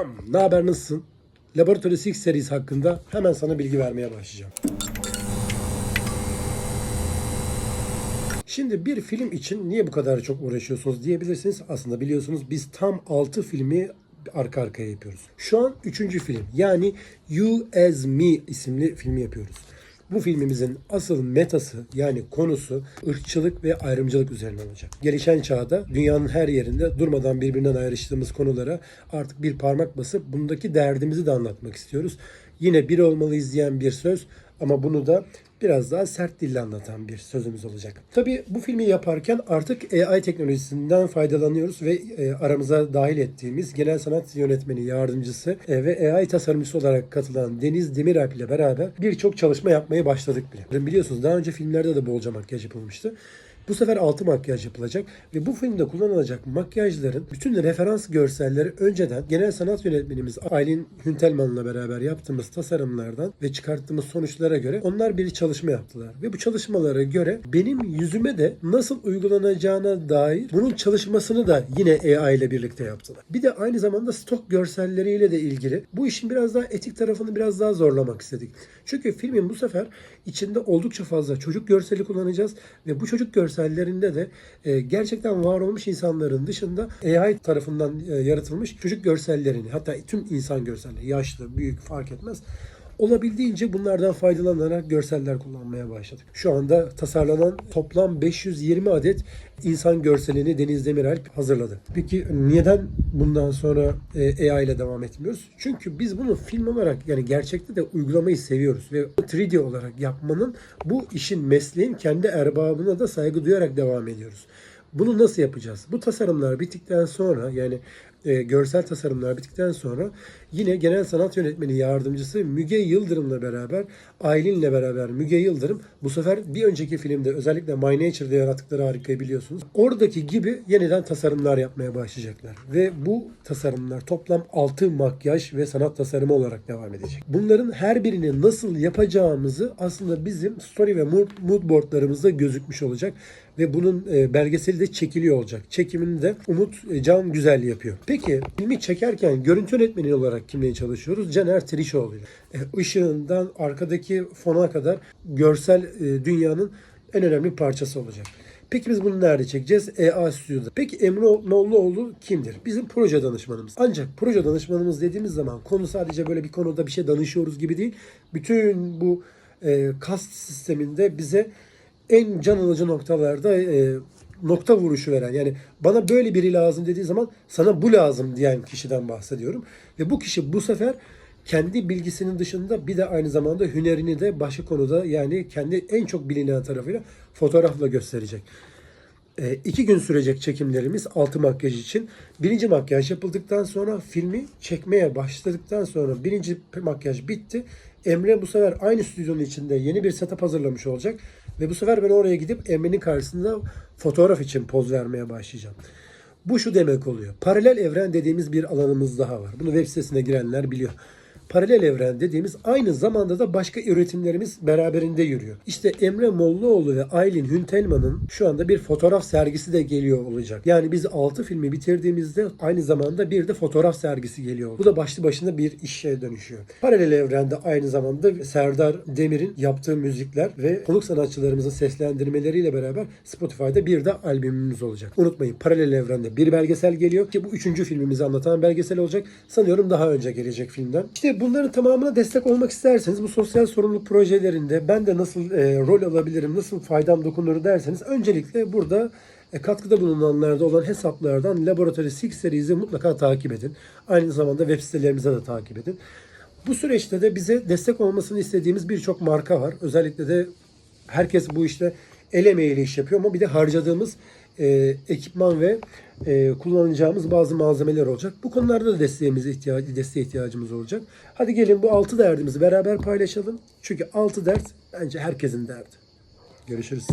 Selam, ne haber nasılsın? Laboratury 6 serisi hakkında hemen sana bilgi vermeye başlayacağım. Şimdi bir film için niye bu kadar çok uğraşıyorsunuz diyebilirsiniz. Aslında biliyorsunuz biz tam 6 filmi arka arkaya yapıyoruz. Şu an 3. film yani You As Me isimli filmi yapıyoruz. Bu filmimizin asıl metası yani konusu ırkçılık ve ayrımcılık üzerine olacak. Gelişen çağda dünyanın her yerinde durmadan birbirinden ayrıştığımız konulara artık bir parmak basıp bundaki derdimizi de anlatmak istiyoruz. Yine bir olmalıyız diyen bir söz ama bunu da biraz daha sert dille anlatan bir sözümüz olacak. Tabii bu filmi yaparken artık AI teknolojisinden faydalanıyoruz ve e, aramıza dahil ettiğimiz genel sanat yönetmeni yardımcısı e, ve AI tasarımcısı olarak katılan Deniz Demiralp ile beraber birçok çalışma yapmaya başladık bile. Biliyorsunuz daha önce filmlerde de bolca makyaj yapılmıştı. Bu sefer altı makyaj yapılacak ve bu filmde kullanılacak makyajların bütün referans görselleri önceden genel sanat yönetmenimiz Aylin Hüntelman'la beraber yaptığımız tasarımlardan ve çıkarttığımız sonuçlara göre onlar bir çalışma yaptılar. Ve bu çalışmalara göre benim yüzüme de nasıl uygulanacağına dair bunun çalışmasını da yine AI ile birlikte yaptılar. Bir de aynı zamanda stok görselleriyle de ilgili bu işin biraz daha etik tarafını biraz daha zorlamak istedik. Çünkü filmin bu sefer içinde oldukça fazla çocuk görseli kullanacağız ve bu çocuk görsellerinde de e, gerçekten var olmuş insanların dışında AI tarafından e, yaratılmış çocuk görsellerini hatta tüm insan görselleri yaşlı, büyük fark etmez olabildiğince bunlardan faydalanarak görseller kullanmaya başladık. Şu anda tasarlanan toplam 520 adet insan görselini Deniz Demiralp hazırladı. Peki neden bundan sonra e, AI ile devam etmiyoruz? Çünkü biz bunu film olarak yani gerçekte de uygulamayı seviyoruz ve 3D olarak yapmanın bu işin mesleğin kendi erbabına da saygı duyarak devam ediyoruz. Bunu nasıl yapacağız? Bu tasarımlar bittikten sonra yani e, görsel tasarımlar bittikten sonra yine genel sanat yönetmeni yardımcısı Müge Yıldırım'la beraber Aylin'le beraber Müge Yıldırım bu sefer bir önceki filmde özellikle My Nature'da yarattıkları harikayı biliyorsunuz. Oradaki gibi yeniden tasarımlar yapmaya başlayacaklar. Ve bu tasarımlar toplam 6 makyaj ve sanat tasarımı olarak devam edecek. Bunların her birini nasıl yapacağımızı aslında bizim story ve mood, boardlarımızda gözükmüş olacak ve bunun e, belgeseli de çekiliyor olacak. Çekimini de Umut e, Can Güzel yapıyor. Peki filmi çekerken görüntü yönetmeni olarak kimle çalışıyoruz? Caner Trişoğlu. E, ışığından arkadaki fona kadar görsel e, dünyanın en önemli parçası olacak. Peki biz bunu nerede çekeceğiz? EA Stüdyo'da. Peki Emre Mollaoğlu kimdir? Bizim proje danışmanımız. Ancak proje danışmanımız dediğimiz zaman konu sadece böyle bir konuda bir şey danışıyoruz gibi değil. Bütün bu e, kast sisteminde bize en can alıcı noktalarda e, nokta vuruşu veren yani bana böyle biri lazım dediği zaman sana bu lazım diyen kişiden bahsediyorum. Ve bu kişi bu sefer kendi bilgisinin dışında bir de aynı zamanda hünerini de başka konuda yani kendi en çok bilinen tarafıyla fotoğrafla gösterecek. E, iki gün sürecek çekimlerimiz altı makyaj için. Birinci makyaj yapıldıktan sonra filmi çekmeye başladıktan sonra birinci makyaj bitti. Emre bu sefer aynı stüdyonun içinde yeni bir setup hazırlamış olacak. Ve bu sefer ben oraya gidip Emre'nin karşısında fotoğraf için poz vermeye başlayacağım. Bu şu demek oluyor. Paralel evren dediğimiz bir alanımız daha var. Bunu web sitesine girenler biliyor paralel evren dediğimiz aynı zamanda da başka üretimlerimiz beraberinde yürüyor. İşte Emre Mollaoğlu ve Aylin Hüntelman'ın şu anda bir fotoğraf sergisi de geliyor olacak. Yani biz 6 filmi bitirdiğimizde aynı zamanda bir de fotoğraf sergisi geliyor. Bu da başlı başına bir işe dönüşüyor. Paralel evrende aynı zamanda Serdar Demir'in yaptığı müzikler ve konuk sanatçılarımızın seslendirmeleriyle beraber Spotify'da bir de albümümüz olacak. Unutmayın paralel evrende bir belgesel geliyor ki bu üçüncü filmimizi anlatan belgesel olacak. Sanıyorum daha önce gelecek filmden. İşte bunların tamamına destek olmak isterseniz bu sosyal sorumluluk projelerinde ben de nasıl e, rol alabilirim, nasıl faydam dokunur derseniz öncelikle burada e, katkıda bulunanlarda olan hesaplardan Laboratory 6 serisi mutlaka takip edin. Aynı zamanda web sitelerimize de takip edin. Bu süreçte de bize destek olmasını istediğimiz birçok marka var. Özellikle de herkes bu işte el emeğiyle iş yapıyor ama bir de harcadığımız e, ekipman ve e, kullanacağımız bazı malzemeler olacak. Bu konularda da desteğimize ihtiyacı, desteğe ihtiyacımız olacak. Hadi gelin bu altı derdimizi beraber paylaşalım. Çünkü altı dert bence herkesin derdi. Görüşürüz.